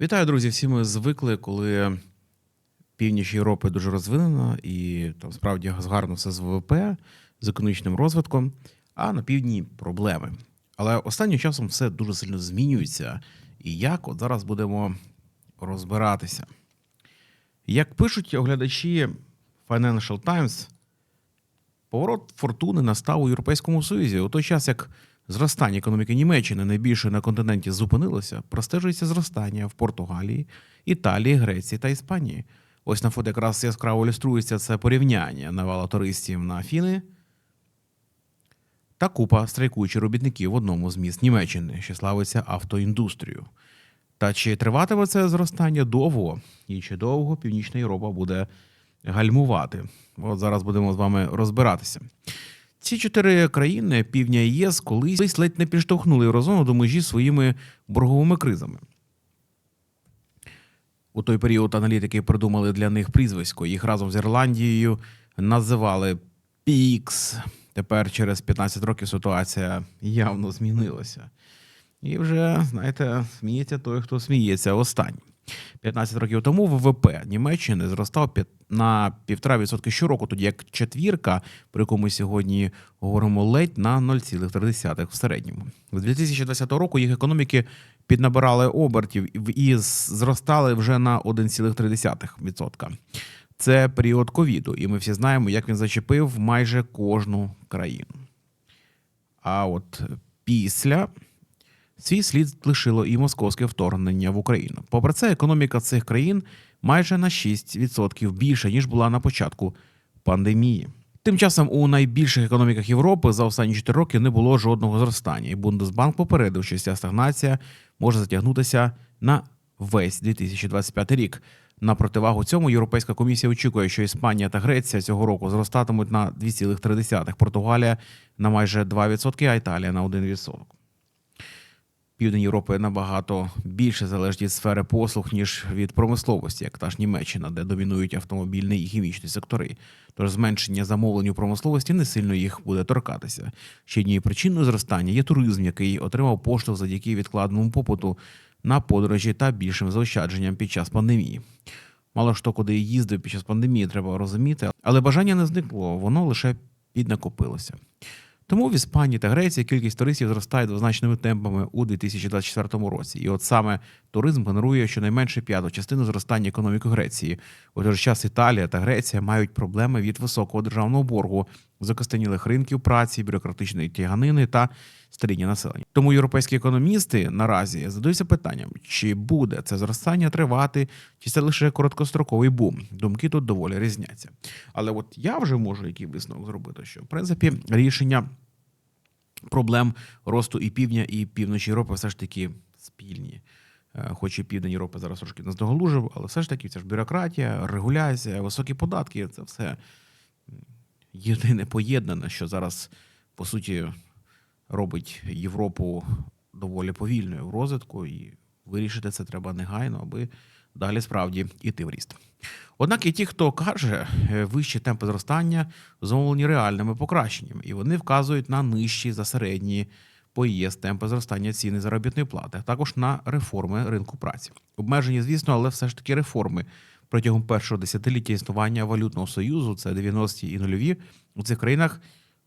Вітаю, друзі! Всі ми звикли, коли північ Європи дуже розвинена і там справді гарно все з ВВП, з економічним розвитком, а на півдні проблеми. Але останнім часом все дуже сильно змінюється. І як от зараз будемо розбиратися. Як пишуть оглядачі Financial Times, поворот фортуни настав у Європейському Союзі. У той час, як зростання економіки Німеччини найбільше на континенті зупинилося, простежується зростання в Португалії, Італії, Греції та Іспанії. Ось на фото якраз яскраво ілюструється це порівняння навала туристів на Фіни та купа страйкуючих робітників в одному з міст Німеччини, що славиться автоіндустрією. Та чи триватиме це зростання довго, і чи довго Північна Європа буде гальмувати? От зараз будемо з вами розбиратися. Ці чотири країни півдня ЄС колись ледь не підштовхнули Єврозону до межі своїми борговими кризами. У той період аналітики придумали для них прізвисько. Їх разом з Ірландією називали Пікс. Тепер через 15 років ситуація явно змінилася. І вже, знаєте, сміється той, хто сміється останній. 15 років тому ВВП Німеччини зростав на 1,5% щороку, тоді як четвірка, про яку ми сьогодні говоримо, ледь на 0,3 в середньому. З 2020 року їх економіки піднабирали обертів і- зростали вже на 1,3%. Це період ковіду, і ми всі знаємо, як він зачепив майже кожну країну. А от після Свій слід лишило і московське вторгнення в Україну. Попри це, економіка цих країн майже на 6% більше ніж була на початку пандемії. Тим часом у найбільших економіках Європи за останні 4 роки не було жодного зростання, і Бундесбанк попередив, що ця стагнація може затягнутися на весь 2025 рік. На противагу цьому Європейська комісія очікує, що Іспанія та Греція цього року зростатимуть на 2,3%, Португалія на майже 2%, а Італія на 1%. Південь Європи набагато більше залежить від сфери послуг, ніж від промисловості, як та ж Німеччина, де домінують автомобільний і хімічні сектори. Тож зменшення замовлень у промисловості не сильно їх буде торкатися. Ще однією причиною зростання є туризм, який отримав поштовх завдяки відкладеному попиту на подорожі та більшим заощадженням під час пандемії. Мало хто куди їздив під час пандемії, треба розуміти, але бажання не зникло, воно лише піднакопилося. Тому в Іспанії та Греції кількість туристів зростає двозначними темпами у 2024 році. І от саме туризм генерує щонайменше п'яту частину зростання економіки Греції. У той же час Італія та Греція мають проблеми від високого державного боргу, закостенілих ринків праці, бюрократичної тяганини та старіння населення. Тому європейські економісти наразі задаються питанням, чи буде це зростання тривати, чи це лише короткостроковий бум. Думки тут доволі різняться. Але от я вже можу який висновок зробити, що в принципі рішення проблем росту і півдня, і півночі Європи все ж таки спільні. Е, Хоч і південь Європи зараз трошки наздоголужив, але все ж таки це ж бюрократія, регуляція, високі податки це все єдине поєднане, що зараз, по суті, робить Європу доволі повільною в розвитку, і вирішити це треба негайно, аби далі справді іти в ріст. Однак і ті, хто каже, е, вищі темпи зростання зумовлені реальними покращеннями, і вони вказують на нижчі за середні по ЄС темпи зростання ціни заробітної плати, а також на реформи ринку праці. Обмежені, звісно, але все ж таки реформи. Протягом першого десятиліття існування валютного союзу, це 90-ті і нульові, у цих країнах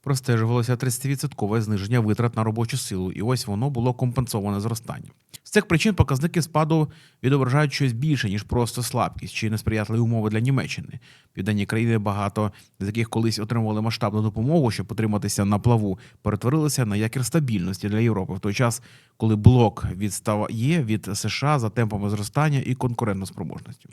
простежувалося 30% зниження витрат на робочу силу, і ось воно було компенсоване зростанням. З цих причин показники спаду відображають щось більше, ніж просто слабкість чи несприятливі умови для Німеччини. Південні країни, багато з яких колись отримували масштабну допомогу, щоб утриматися на плаву, перетворилися на якір стабільності для Європи в той час, коли блок відстає від США за темпами зростання і конкурентноспроможністю.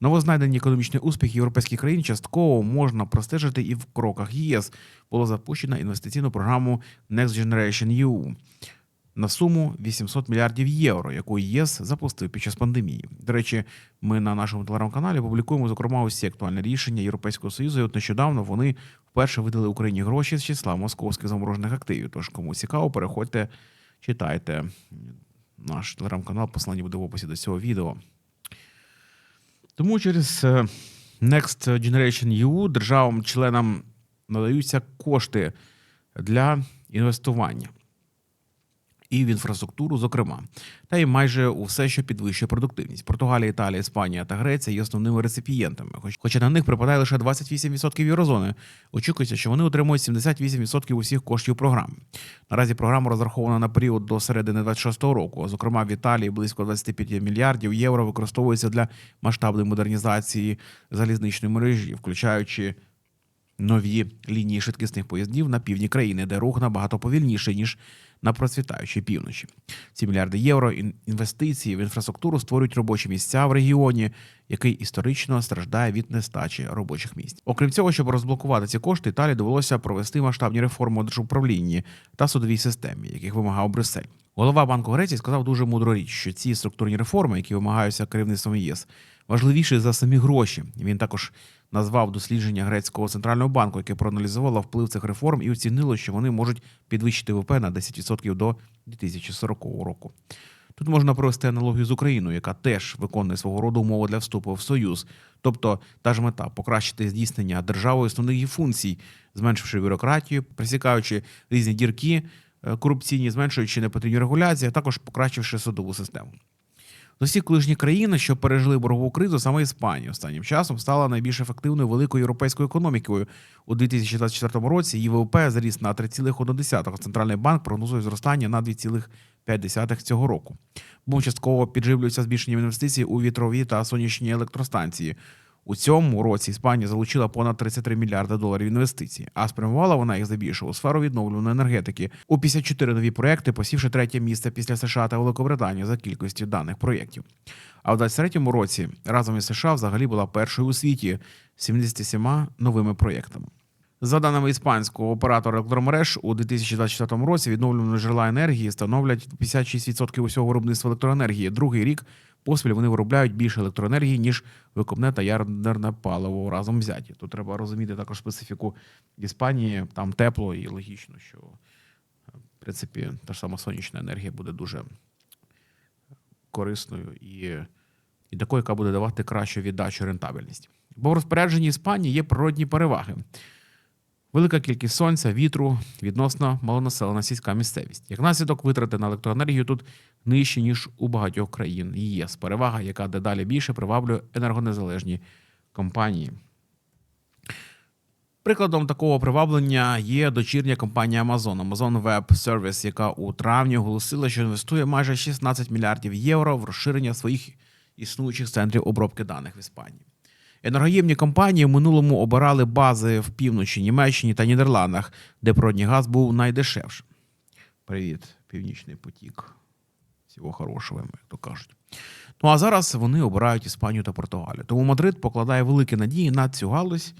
Новознайдені економічні успіхи європейських країн частково можна простежити і в кроках ЄС. Було запущено інвестиційну програму Next Generation EU на суму 800 мільярдів євро, яку ЄС запустив під час пандемії. До речі, ми на нашому телеграм-каналі публікуємо зокрема усі актуальні рішення Європейського союзу. І от нещодавно вони вперше видали Україні гроші з числа московських заморожених активів. Тож, кому цікаво, переходьте, читайте наш телеграм-канал. Посилання буде в описі до цього відео. Тому через е, Next Generation EU державам-членам надаються кошти для інвестування. І в інфраструктуру, зокрема, та й майже у все, що підвищує продуктивність. Португалія, Італія, Іспанія та Греція є основними реципієнтами, хоч- хоча на них припадає лише 28% єврозони. Очікується, що вони отримують 78% усіх коштів програми. Наразі програма розрахована на період до середини 26-го року. Зокрема, в Італії близько 25 мільярдів євро використовується для масштабної модернізації залізничної мережі, включаючи нові лінії швидкісних поїздів на півдні країни, де рух набагато повільніший ніж на процвітаючій півночі. Ці мільярди євро ін- інвестиції в інфраструктуру створюють робочі місця в регіоні, який історично страждає від нестачі робочих місць. Окрім цього, щоб розблокувати ці кошти, Італії довелося провести масштабні реформи у держуправлінні та судовій системі, яких вимагав Брюссель. Голова банку Греції сказав дуже мудру річ, що ці структурні реформи, які вимагаються керівництвом ЄС, важливіші за самі гроші. Він також назвав дослідження грецького центрального банку, яке проаналізувало вплив цих реформ і оцінило, що вони можуть підвищити ВВП на 10% до 2040 року. Тут можна провести аналогію з Україною, яка теж виконує свого роду умови для вступу в Союз. Тобто та ж мета покращити здійснення державою основних функцій, зменшивши бюрократію, присікаючи різні дірки е, корупційні, зменшуючи непотрібні регуляції, а також покращивши судову систему. З усіх колишніх країн, що пережили боргову кризу, саме Іспанія останнім часом стала найбільш ефективною великою європейською економікою. У 2024 році її ВВП зріс на 3,1%. Центральний банк прогнозує зростання на 2,5% цього року. Бум частково підживлюється збільшенням інвестицій у вітрові та сонячні електростанції. У цьому році Іспанія залучила понад 33 мільярди доларів інвестицій, а спрямувала вона їх здебільшого у сферу відновлюваної енергетики у 54 нові проекти, посівши третє місце після США та Великобританії за кількістю даних проєктів. А в 23-му році разом із США взагалі була першою у світі з 77 новими проєктами. За даними іспанського оператора електромереж, у 2024 році відновлювані джерела енергії становлять 56% усього виробництва електроенергії. Другий рік поспіль вони виробляють більше електроенергії, ніж викопне та ядерне паливо разом взяті. Тут треба розуміти також специфіку Іспанії. Там тепло і логічно, що в принципі та ж сама сонячна енергія буде дуже корисною і, і такою, яка буде давати кращу віддачу рентабельність. Бо в розпорядженні Іспанії є природні переваги. Велика кількість сонця, вітру, відносно малонаселена сільська місцевість. Як наслідок витрати на електроенергію тут нижчі, ніж у багатьох країн. ЄС перевага, яка дедалі більше приваблює енергонезалежні компанії. Прикладом такого приваблення є дочірня компанія Amazon, Amazon Web Service, яка у травні оголосила, що інвестує майже 16 мільярдів євро в розширення своїх існуючих центрів обробки даних в Іспанії. Енергоємні компанії в минулому обирали бази в півночі, Німеччині та Нідерландах, де природній газ був найдешевшим. Привіт, Північний потік. Всього хорошого, як то кажуть. Ну а зараз вони обирають Іспанію та Португалію. Тому Мадрид покладає великі надії на цю галузь,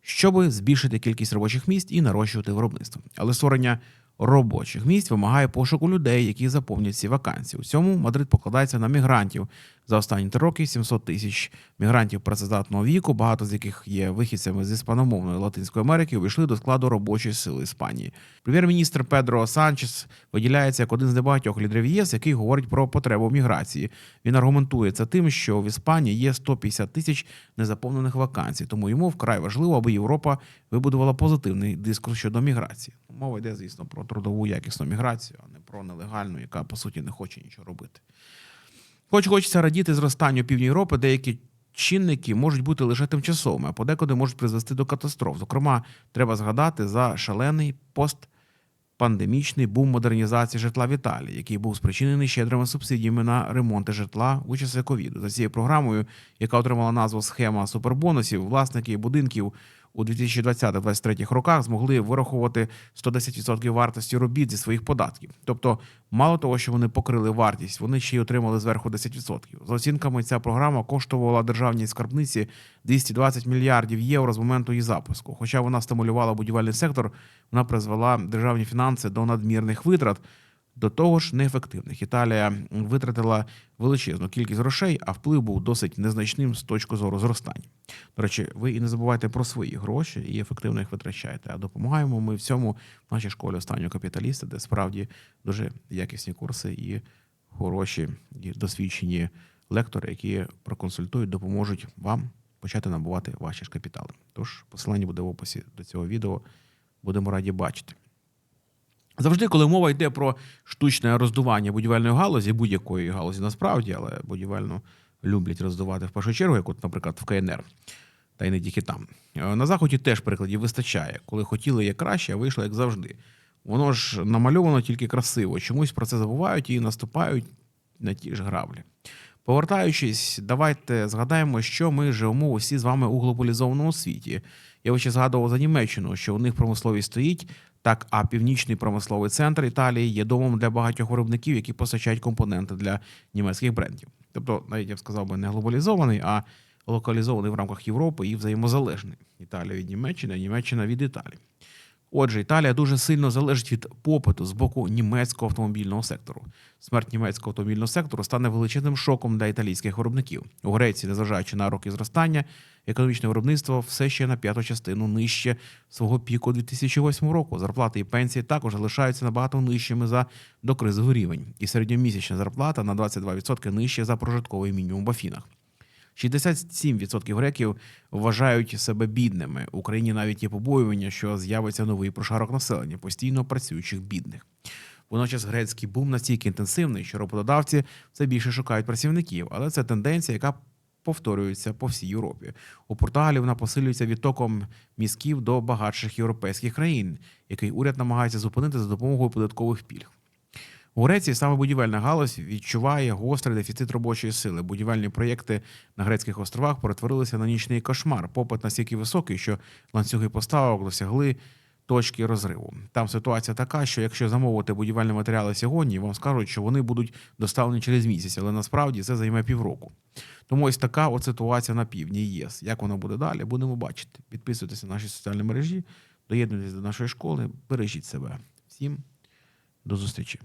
щоб збільшити кількість робочих місць і нарощувати виробництво. Але створення робочих місць вимагає пошуку людей, які заповнять ці вакансії. У цьому Мадрид покладається на мігрантів. За останні три роки 700 тисяч мігрантів працездатного віку, багато з яких є вихідцями з іспаномовної Латинської Америки, увійшли до складу робочої сили Іспанії. Прем'єр-міністр Педро Санчес виділяється як один з небагатьох лідерів ЄС, який говорить про потребу міграції. Він аргументує це тим, що в Іспанії є 150 тисяч незаповнених вакансій, тому йому вкрай важливо, аби Європа вибудувала позитивний дискурс щодо міграції. Мова йде, звісно, про трудову якісну міграцію, а не про нелегальну, яка по суті не хоче нічого робити. Хоч хочеться радіти зростанню півдні Європи, деякі чинники можуть бути лише тимчасовими, а подекуди можуть призвести до катастроф. Зокрема, треба згадати за шалений постпандемічний бум модернізації житла в Італії, який був спричинений щедрими субсидіями на ремонти житла у часи ковіду. За цією програмою, яка отримала назву схема супербонусів, власники будинків у 2020-2023 роках змогли вирахувати 110% вартості робіт зі своїх податків. Тобто, мало того, що вони покрили вартість, вони ще й отримали зверху 10%. За оцінками, ця програма коштувала державній скарбниці 220 мільярдів євро з моменту її запуску. Хоча вона стимулювала будівельний сектор, вона призвела державні фінанси до надмірних витрат. До того ж, неефективних. Італія витратила величезну кількість грошей, а вплив був досить незначним з точки зору зростання. До речі, ви і не забувайте про свої гроші і ефективно їх витрачаєте. А допомагаємо ми в цьому в нашій школі останнього капіталіста, де справді дуже якісні курси і хороші і досвідчені лектори, які проконсультують, допоможуть вам почати набувати ваші ж капітали. Тож посилання буде в описі до цього відео. Будемо раді бачити. Завжди, коли мова йде про штучне роздування будівельної галузі, будь-якої галузі насправді, але будівельну люблять роздувати в першу чергу, як, от, наприклад, в КНР, та й не тільки там. Е, На заході теж прикладів вистачає. Коли хотіли як краще, а вийшло як завжди. Воно ж намальовано тільки красиво. Чомусь про це забувають і наступають на ті ж граблі. Повертаючись, давайте згадаємо, що ми живемо усі з вами у глобалізованому світі. Я ще згадував за Німеччину, що у них промисловість стоїть. Так, а північний промисловий центр Італії є домом для багатьох виробників, які постачають компоненти для німецьких брендів. Тобто, навіть я б сказав би, не глобалізований, а локалізований в рамках Європи і взаємозалежний. Італія від Німеччини, Німеччина від Італії. Отже, Італія дуже сильно залежить від попиту з боку німецького автомобільного сектору. Смерть німецького автомобільного сектору стане величезним шоком для італійських виробників. У Греції, незважаючи на роки зростання, економічне виробництво все ще на п'яту частину нижче свого піку 2008 року. Зарплати і пенсії також залишаються набагато нижчими за докризовий рівень, і середньомісячна зарплата на 22% нижче за прожитковий мінімум в Афінах. 67% греків вважають себе бідними. В Україні навіть є побоювання, що з'явиться новий прошарок населення, постійно працюючих бідних. Водночас грецький бум настільки інтенсивний, що роботодавці все більше шукають працівників, але це тенденція, яка повторюється по всій Європі. У Португалії вона посилюється відтоком мізків до багатших європейських країн, який уряд намагається зупинити за допомогою податкових пільг. У Греції саме будівельна галузь відчуває гострий дефіцит робочої сили. Будівельні проєкти на грецьких островах перетворилися на нічний кошмар. Попит настільки високий, що ланцюги поставок досягли точки розриву. Там ситуація така, що якщо замовити будівельні матеріали сьогодні, вам скажуть, що вони будуть доставлені через місяць, але насправді це займе півроку. Тому ось така от ситуація на півдні ЄС. Як воно буде далі, будемо бачити. Підписуйтесь на наші соціальні мережі, доєднуйтесь до нашої школи, бережіть себе. Всім до зустрічі.